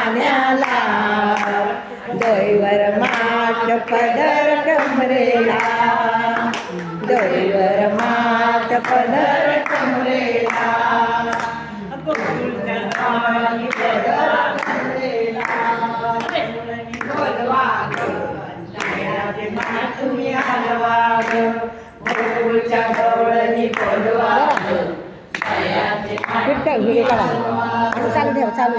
पाण्याला. दैवर माठ पदर कमरेला. दैवर माठ पदर कमरेला. पदर तुम्ही हलवाग गोकुळच्या गवळणी बोलवा चालू ठेव चालू.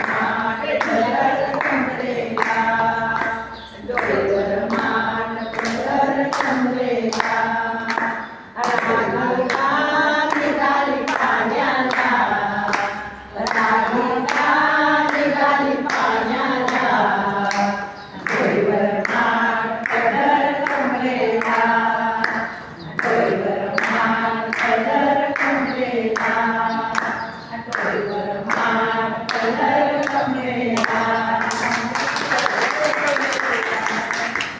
Amen.